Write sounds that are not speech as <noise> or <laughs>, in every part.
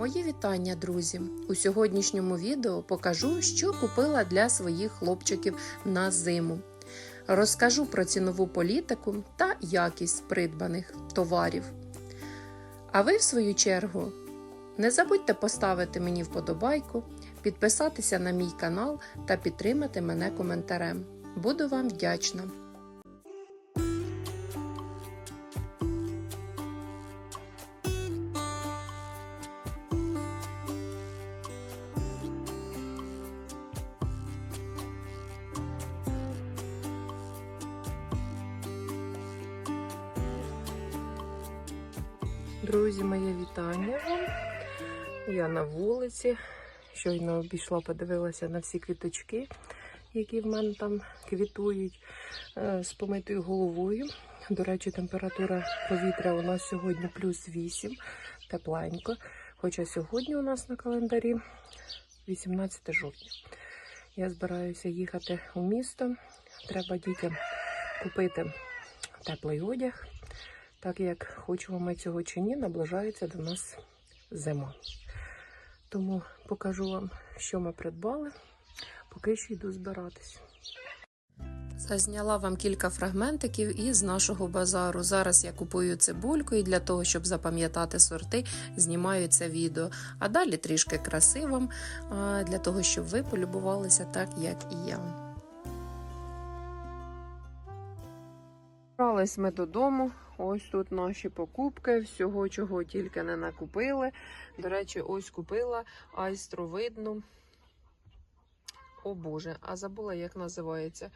Мої вітання, друзі! У сьогоднішньому відео покажу, що купила для своїх хлопчиків на зиму. Розкажу про цінову політику та якість придбаних товарів. А ви, в свою чергу, не забудьте поставити мені вподобайку, підписатися на мій канал та підтримати мене коментарем. Буду вам вдячна! Друзі, моє вітання вам. Я на вулиці. Щойно обійшла, подивилася на всі квіточки, які в мене там квітують е, з помитою головою. До речі, температура повітря у нас сьогодні плюс 8, тепленько. Хоча сьогодні у нас на календарі 18 жовтня. Я збираюся їхати у місто. Треба дітям купити теплий одяг так як хочемо ми цього чи ні, наближається до нас зима. Тому покажу вам, що ми придбали, поки що йду збиратись. Зазняла вам кілька фрагментиків із нашого базару. Зараз я купую цибульку і для того, щоб запам'ятати сорти, знімаю це відео. А далі трішки краси вам, для того, щоб ви полюбувалися так, як і я. Брались ми додому. Ось тут наші покупки, всього, чого тільки не накупили. До речі, ось купила айстровидну. О Боже, а забула, як називається.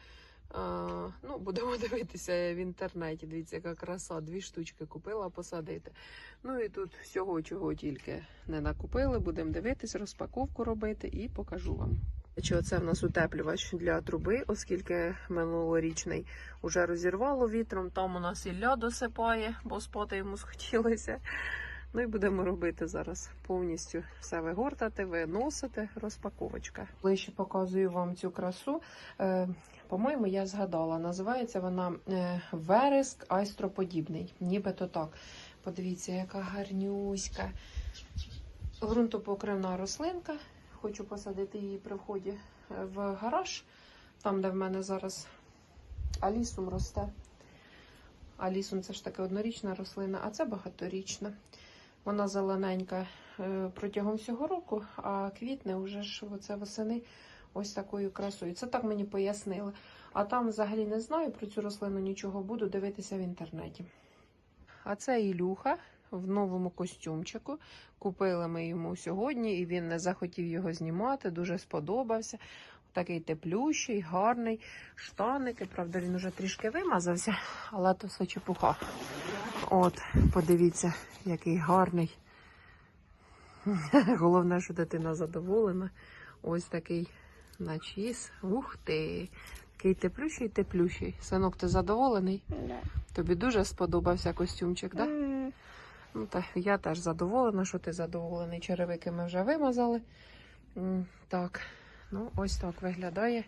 А, ну, будемо <laughs> дивитися в інтернеті. Дивіться, яка краса. Дві штучки купила посадити. Ну і тут всього, чого тільки не накупили. Будемо дивитись, розпаковку робити і покажу вам. Що це в нас утеплювач для труби, оскільки минулорічний уже розірвало вітром. Там у нас і ля досипає, бо спати йому схотілося. Ну і будемо робити зараз повністю все вигортати, виносити, розпаковочка. Ближче показую вам цю красу. Е, по-моєму, я згадала. Називається вона е, вереск айстроподібний. Нібито так. Подивіться, яка гарнюська. Грунтопокривна рослинка. Хочу посадити її при вході е, в гараж, там, де в мене зараз алісум росте. Алісум це ж таки однорічна рослина, а це багаторічна. Вона зелененька е, протягом всього року, а квітне вже ж оце восени ось такою красою. Це так мені пояснили. А там взагалі не знаю про цю рослину нічого, буду дивитися в інтернеті. А це Ілюха в новому костюмчику. Купили ми йому сьогодні, і він не захотів його знімати, дуже сподобався. Такий теплющий, гарний. Штаники, правда, він уже трішки вимазався, але то все чепуха. От, подивіться, який гарний. <laughs> Головне, що дитина задоволена. Ось такий начіс. Ух ти! Такий теплющий, теплющий. Синок, ти задоволений? Да. Тобі дуже сподобався костюмчик, так? Да? Ну, так, я теж задоволена, що ти задоволений. Черевики ми вже вимазали. Так, ну ось так виглядає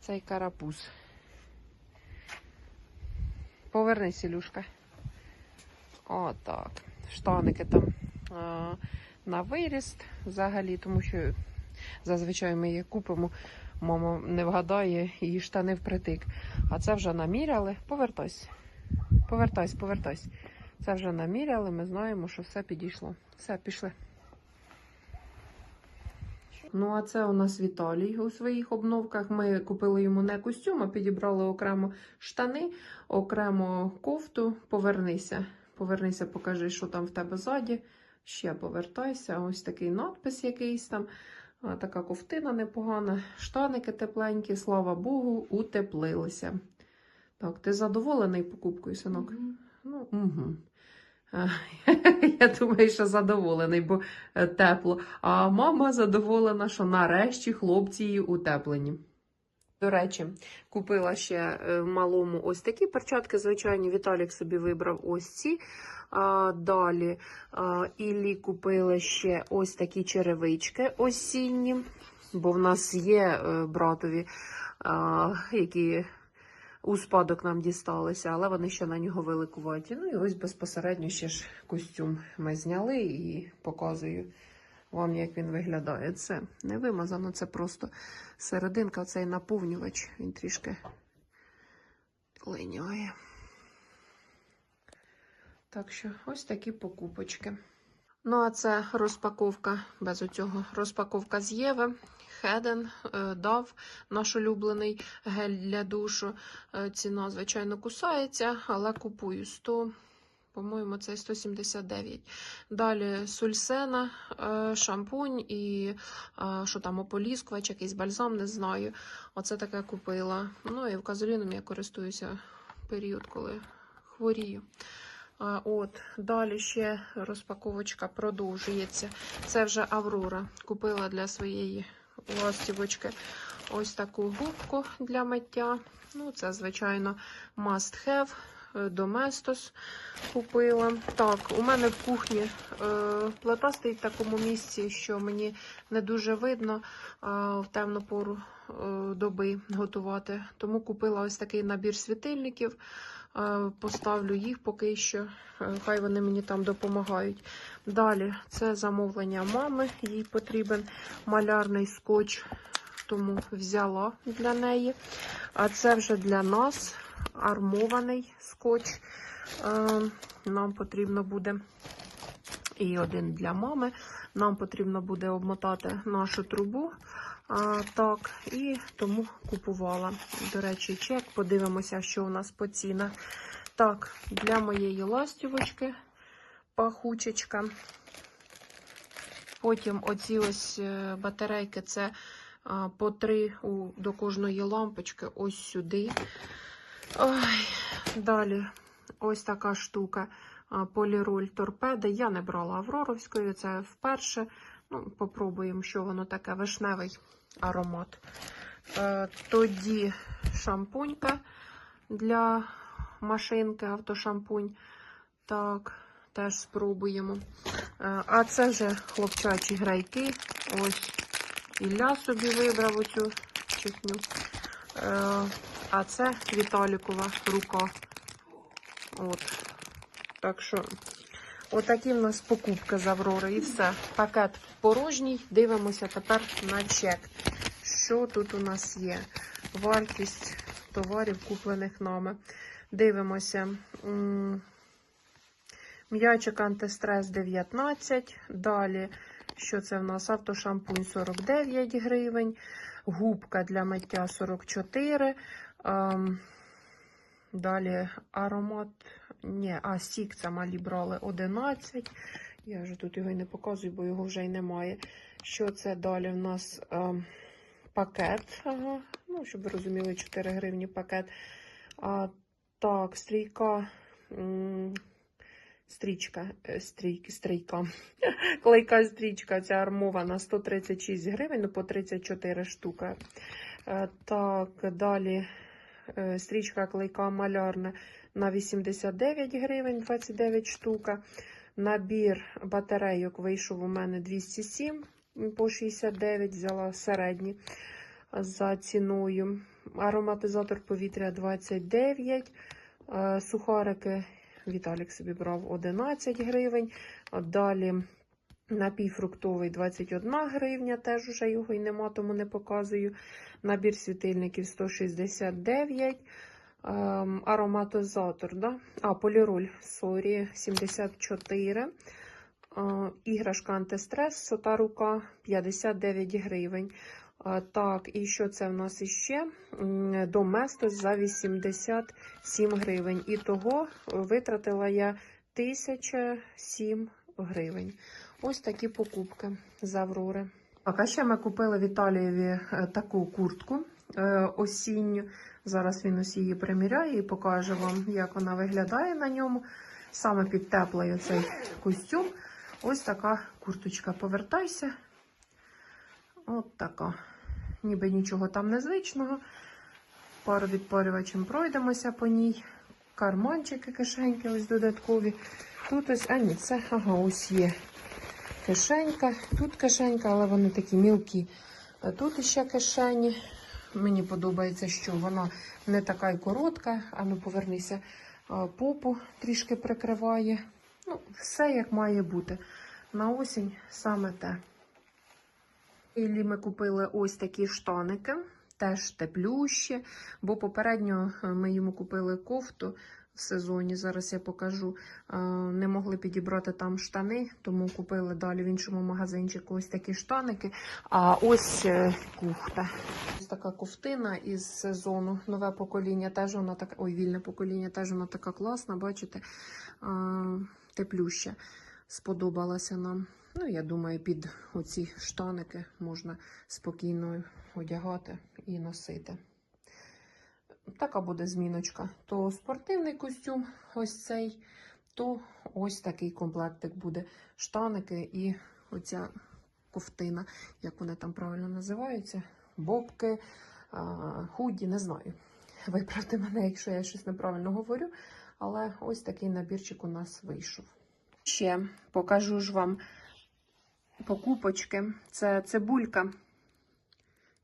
цей карапуз. Повернись, Ілюшка. Отак. Штаники там а, на виріст взагалі, тому що зазвичай ми їх купимо, мама не вгадає і штани впритик. А це вже наміряли. Повертайся. Повертайся, повертайся. Це вже наміряли, ми знаємо, що все підійшло. Все, пішли. Ну, а це у нас Віталій у своїх обновках. Ми купили йому не костюм, а підібрали окремо штани, окремо кофту. Повернися. Повернися, покажи, що там в тебе ззаді. Ще повертайся. Ось такий надпис якийсь там. Така ковтина непогана. Штаники тепленькі, слава Богу, утеплилися. Так, ти задоволений покупкою, синок? Ну, угу. <laughs> Я думаю, що задоволений, бо е, тепло. А мама задоволена, що нарешті хлопці її утеплені. До речі, купила ще е, малому ось такі перчатки. Звичайні, Віталік собі вибрав ось ці. А, далі а, Іллі купила ще ось такі черевички осінні, бо в нас є е, братові, а, які у спадок нам дісталися, але вони ще на нього великуваті. Ну і ось безпосередньо ще ж костюм ми зняли і показую вам, як він виглядає. Це не вимазано, це просто серединка, цей наповнювач, він трішки линяє. Так що ось такі покупочки. Ну, а це розпаковка без оцього. Розпаковка з Єви. Хеден е, дав наш улюблений гель для душу. Е, Ціна, звичайно, кусається, але купую 100. По-моєму, це 179. Далі сульсена, е, шампунь і що там, ополіскувач, якийсь бальзам, не знаю. Оце таке купила. Ну і вказоліном я користуюся період, коли хворію. От, далі ще розпаковочка продовжується. Це вже Аврора. Купила для своєї ластівочки ось таку губку для миття. Ну, це, звичайно, must have. Е, Domestos купила. Так, у мене в кухні е, плита стоїть в такому місці, що мені не дуже видно в темну пору е, доби готувати. Тому купила ось такий набір світильників. Поставлю їх поки що. Хай вони мені там допомагають. Далі це замовлення мами. Їй потрібен малярний скотч, тому взяла для неї. А це вже для нас армований скотч. Е, Нам потрібно буде і один для мами. Нам потрібно буде обмотати нашу трубу. А, так, і тому купувала. До речі, чек. Подивимося, що у нас по цінах. Так, для моєї ластівочки пахучечка. Потім оці ось е, батарейки це по три до кожної лампочки, ось сюди. Ой, далі ось така штука. Поліроль торпеди. Я не брала Авроровської, це вперше. Ну, попробуємо, що воно таке вишневий аромат. Е, тоді шампунька для машинки, автошампунь. Так, теж спробуємо. Е, а це вже хлопчачі грайки. Ось Ілля собі вибрав оцю чесню. Е, а це Віталікова рука. От. Так що, отакі в нас покупки з Аврори. І все. Пакет порожній. Дивимося тепер на чек. Що тут у нас є? Вартість товарів, куплених нами. Дивимося. М'ячик антистрес 19. Далі, що це в нас? Автошампунь 49 гривень. Губка для миття 44. Ем, Далі аромат. Ні, а сік це малі брали 11. Я вже тут його і не показую, бо його вже й немає. Що це далі в нас ем, пакет? Ага. Ну, щоб ви розуміли, 4 гривні пакет. А, так, стрійка. м, Стрічка, е, стрійки, стрійка. <laughs> Клейка стрічка, ця армована 136 гривень, ну по 34 штука. Е, Так, далі е, стрічка клейка малярна на 89 гривень, 29 штука. Набір батарейок вийшов у мене 207 по 69, взяла середні за ціною. Ароматизатор повітря 29, е, сухарики Віталік собі брав 11 гривень. Далі напій фруктовий 21 гривня, теж уже його і нема, тому не показую. Набір світильників 169. Ем, ароматизатор, да? а, поліроль, сорі, 74. Е, іграшка антистрес, сота рука 59 гривень. Так, і що це в нас іще? Доместос за 87 гривень. І того витратила я 1007 гривень. Ось такі покупки з Аврори. Так, а ще ми купили Віталієві е, таку куртку е, осінню. Зараз він ось її приміряє і покаже вам, як вона виглядає на ньому. Саме під теплий цей костюм. Ось така курточка. Повертайся. От така. Ніби нічого там незвичного. Пару відпарювачем пройдемося по ній. Карманчики, кишеньки ось додаткові. Тут ось, а ні, це ага, ось є кишенька. Тут кишенька, але вони такі мілкі. Тут ще кишені. Мені подобається, що вона не така й коротка, а ну повернися, попу трішки прикриває. Ну, все як має бути. На осінь саме те. Іллі ми купили ось такі штаники, теж теплющі, бо попередньо е, ми йому купили кофту в сезоні. Зараз я покажу. Е, Не могли підібрати там штани, тому купили далі в іншому магазинчику ось такі штаники. А ось е, кухта. Ось така ковтина із сезону. Нове покоління теж вона така. Ой, вільне покоління теж вона така класна, бачите, теплюща. Сподобалася нам. Ну, я думаю, під оці штаники можна спокійно одягати і носити. Така буде зміночка. То спортивний костюм, ось цей, то ось такий комплектик буде. Штаники і оця ковтина, як вони там правильно називаються. Бобки, худі, не знаю. Виправте мене, якщо я щось неправильно говорю. Але ось такий набірчик у нас вийшов. Ще покажу ж вам покупочки. Це цибулька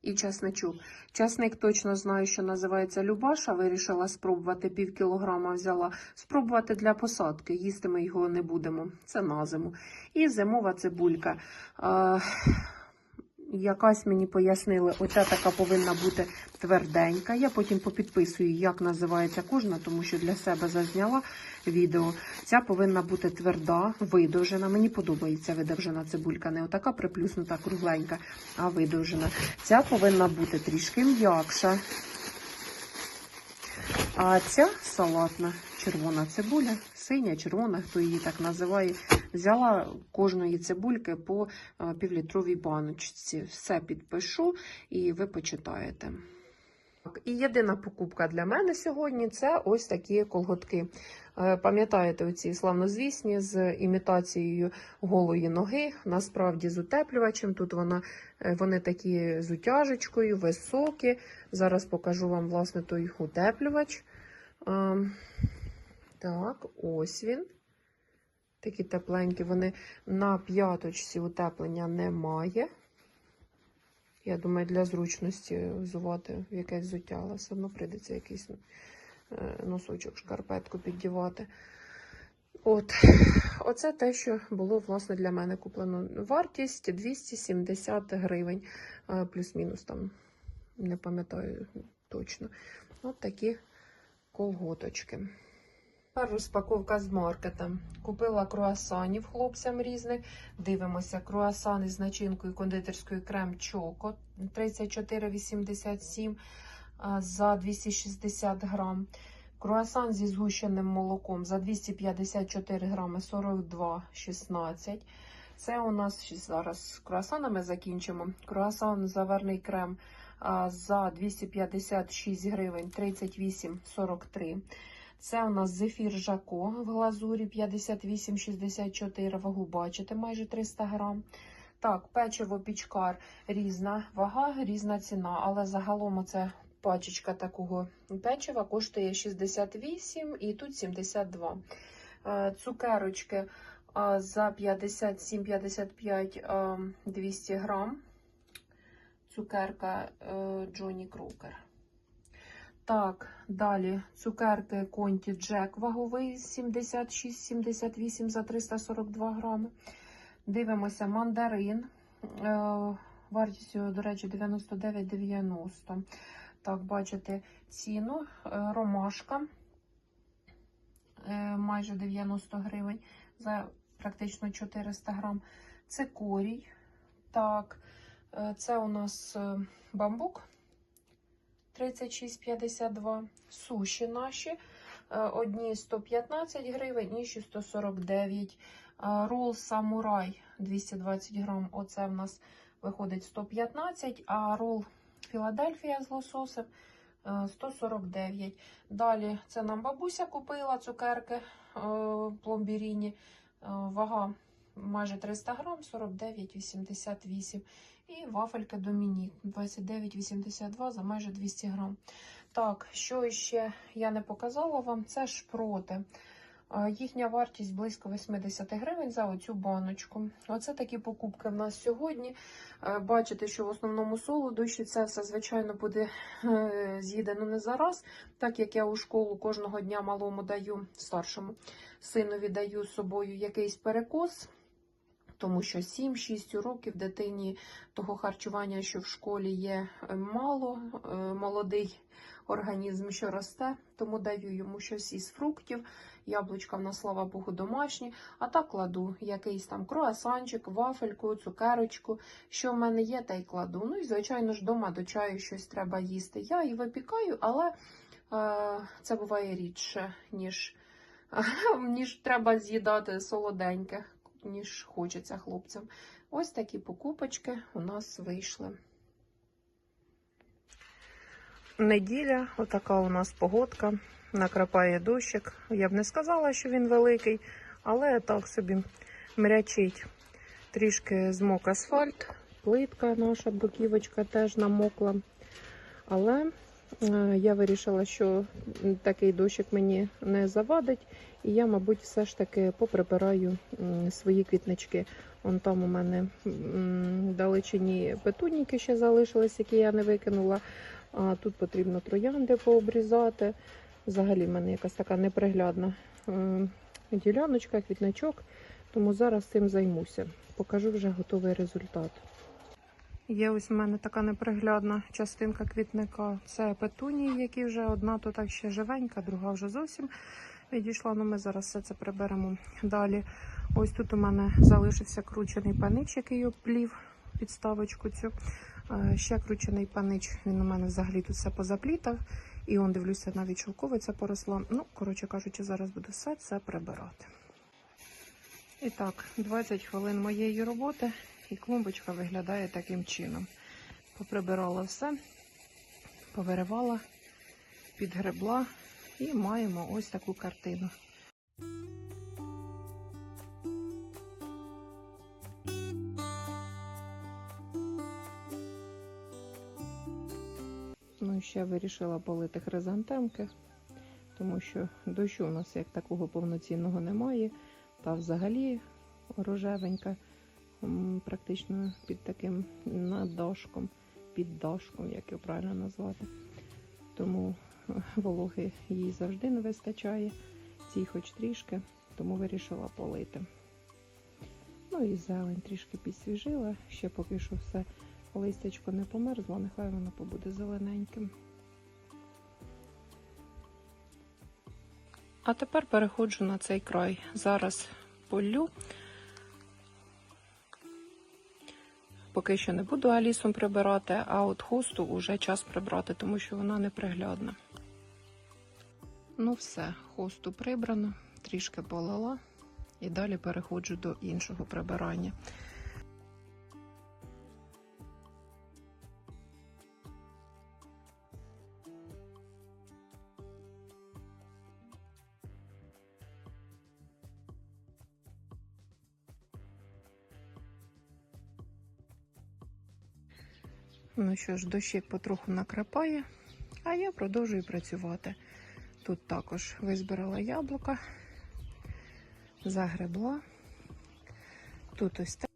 і часничок. Часник точно знаю, що називається Любаша. Вирішила спробувати пів кілограма взяла. Спробувати для посадки. Їсти ми його не будемо. Це на зиму. І зимова цибулька. Якась мені пояснили, оця така повинна бути тверденька. Я потім попідписую, як називається кожна, тому що для себе зазняла відео. Ця повинна бути тверда, видовжена. Мені подобається видовжена цибулька, не отака приплюснута, кругленька, а видовжена. Ця повинна бути трішки м'якша. А ця салатна червона цибуля, синя, червона, хто її так називає. Взяла кожної цибульки по е, півлітровій баночці. Все підпишу і ви почитаєте. І єдина покупка для мене сьогодні це ось такі колготки. Е, Пам'ятаєте, оці славнозвісні з імітацією голої ноги, насправді з утеплювачем. Тут вона, е, вони такі з утяжечкою, високі. Зараз покажу вам, власне, той утеплювач. Е, Так, ось він. Такі тепленькі, вони на п'яточці утеплення немає. Я думаю, для зручності взувати якесь взуття, але все одно прийдеться якийсь е, носочок, шкарпетку піддівати. От, оце те, що було власне для мене куплено. Вартість 270 гривень, е, плюс-мінус там, не пам'ятаю точно. От такі колготочки. Тепер розпаковка з маркета. Купила круасанів хлопцям різних. Дивимося, круасани з начинкою кондитерською крем Чоко 34,87 за 260 грам. Круасан зі згущеним молоком за 254 грами 42,16. Це у нас зараз з круасанами закінчимо. Круасан заварний крем за 256 гривень 38,43. Це у нас зефір Жако в глазурі 58,64 вагу. Бачите, майже 300 грам. Так, печиво пічкар різна вага, різна ціна, але загалом оце пачечка такого печива коштує 68 і тут 72. Е, Цукерочки е, за 57-55 е, 200 грам. Цукерка Джонні Крокер. Так, далі цукерки Конті Джек ваговий 76-78 за 342 грами. Дивимося мандарин. Е, Вартістю, до речі, 99,90. Так, бачите ціну. Е, Ромашка е, майже 90 гривень за практично 400 грам. Цикорій. Так, це у нас бамбук. 36,52. Суші наші. Е, Одні 115 гривень, інші 149. Е, Рол самурай 220 грам. Оце в нас виходить 115, а рол Філадельфія з лососем е, 149. Далі це нам бабуся купила цукерки е, пломбіріні. Е, Вага майже 300 грам, 49,88. І вафелька Домінік 29,82 за майже 200 грам. Так, що ще я не показала вам, це шпроти. А, Їхня вартість близько 80 гривень за оцю баночку. Оце такі покупки в нас сьогодні. Е, Бачите, що в основному солодощі це все, звичайно, буде е, з'їдено не зараз, так як я у школу кожного дня малому даю, старшому синові даю з собою якийсь перекос. Тому що 7-6 років дитині того харчування, що в школі є е, мало, е, молодий організм, що росте, тому даю йому щось із фруктів. Яблучка в нас, слава Богу, домашні. А так кладу якийсь там круасанчик, вафельку, цукерочку. Що в мене є, та й кладу. Ну і, звичайно ж, вдома до чаю щось треба їсти. Я і випікаю, але е, це буває рідше, ніж, <laughs> ніж треба з'їдати солоденьке, ніж хочеться хлопцям. Ось такі покупочки у нас вийшли. Неділя, отака у нас погодка. Накрапає дощик. Я б не сказала, що він великий, але так собі мрячить. Трішки змок асфальт, плитка наша бруківочка теж намокла. Але я вирішила, що такий дощик мені не завадить, і я, мабуть, все ж таки поприбираю свої квітнички. Вон там у мене м, вдалечині петуніки ще залишились, які я не викинула. А тут потрібно троянди пообрізати. Взагалі в мене якась така неприглядна е, діляночка, квітничок, тому зараз цим займуся. Покажу вже готовий результат. Є ось у мене така неприглядна частинка квітника. Це петунії, які вже одна то так ще живенька, друга вже зовсім відійшла. Ну ми зараз все це приберемо далі. Ось тут у мене залишився кручений панич, який оплів підставочку цю. Е, Ще кручений панич, він у мене взагалі тут все позаплітав. І он дивлюся, навіть шовковиця поросла. Ну, коротше кажучи, зараз буду все це прибирати. І так, 20 хвилин моєї роботи, і клумбочка виглядає таким чином. Поприбирала все, повиривала, підгребла і маємо ось таку картину. Ну ще вирішила полити хризантемки, тому що дощу у нас як такого повноцінного немає. Та взагалі рожевенька, практично під таким наддашком, під дашком, як його правильно назвати. Тому <laughs> вологи їй завжди не вистачає, цій хоч трішки, тому вирішила полити. Ну і зелень трішки підсвіжила, ще поки що все листячко не померзло, нехай воно побуде зелененьким. А тепер переходжу на цей край. Зараз полю. Поки що не буду алісом прибирати, а от хусту вже час прибрати, тому що вона неприглядна. Ну все, хусту прибрано, трішки полила і далі переходжу до іншого прибирання. Ну що ж, дощик потроху накрапає, а я продовжую працювати. Тут також визбирала яблука, загребла. Тут ось так.